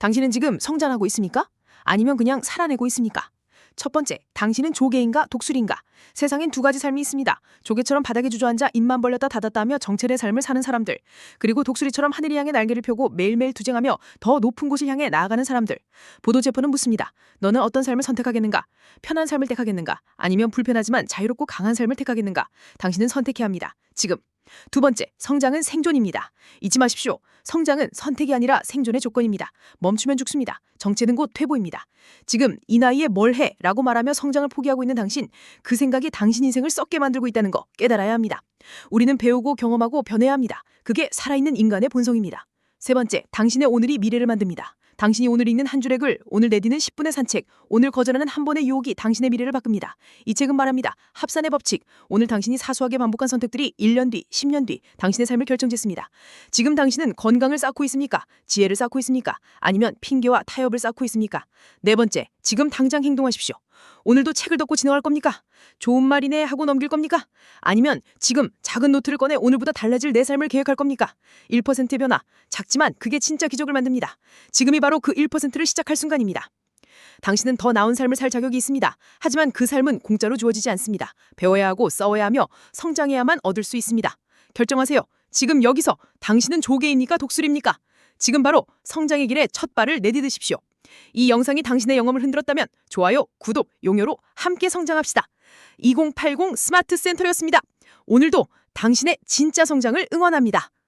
당신은 지금 성장하고 있습니까? 아니면 그냥 살아내고 있습니까? 첫 번째, 당신은 조개인가 독수리인가? 세상엔 두 가지 삶이 있습니다. 조개처럼 바닥에 주저앉아 입만 벌렸다 닫았다며 정체의 삶을 사는 사람들. 그리고 독수리처럼 하늘을 향해 날개를 펴고 매일매일 투쟁하며 더 높은 곳을 향해 나아가는 사람들. 보도체포는 묻습니다. 너는 어떤 삶을 선택하겠는가? 편한 삶을 택하겠는가? 아니면 불편하지만 자유롭고 강한 삶을 택하겠는가? 당신은 선택해야 합니다. 지금. 두 번째, 성장은 생존입니다. 잊지 마십시오. 성장은 선택이 아니라 생존의 조건입니다. 멈추면 죽습니다. 정체는 곧 퇴보입니다. 지금 이 나이에 뭘 해? 라고 말하며 성장을 포기하고 있는 당신, 그 생각이 당신 인생을 썩게 만들고 있다는 거 깨달아야 합니다. 우리는 배우고 경험하고 변해야 합니다. 그게 살아있는 인간의 본성입니다. 세 번째, 당신의 오늘이 미래를 만듭니다. 당신이 오늘 읽는 한 줄의 글, 오늘 내디는 10분의 산책, 오늘 거절하는 한 번의 유혹이 당신의 미래를 바꿉니다. 이 책은 말합니다. 합산의 법칙. 오늘 당신이 사소하게 반복한 선택들이 1년 뒤, 10년 뒤 당신의 삶을 결정짓습니다. 지금 당신은 건강을 쌓고 있습니까? 지혜를 쌓고 있습니까? 아니면 핑계와 타협을 쌓고 있습니까? 네 번째, 지금 당장 행동하십시오. 오늘도 책을 덮고 지나갈 겁니까? 좋은 말이네 하고 넘길 겁니까? 아니면 지금 작은 노트를 꺼내 오늘보다 달라질 내 삶을 계획할 겁니까? 1%의 변화. 작지만 그게 진짜 기적을 만듭니다. 지금이 바로 그 1%를 시작할 순간입니다. 당신은 더 나은 삶을 살 자격이 있습니다. 하지만 그 삶은 공짜로 주어지지 않습니다. 배워야 하고 싸워야 하며 성장해야만 얻을 수 있습니다. 결정하세요. 지금 여기서 당신은 조개입니까 독수리입니까? 지금 바로 성장의 길에 첫 발을 내디드십시오. 이 영상이 당신의 영혼을 흔들었다면 좋아요, 구독, 용여로 함께 성장합시다. 2080 스마트 센터였습니다. 오늘도 당신의 진짜 성장을 응원합니다.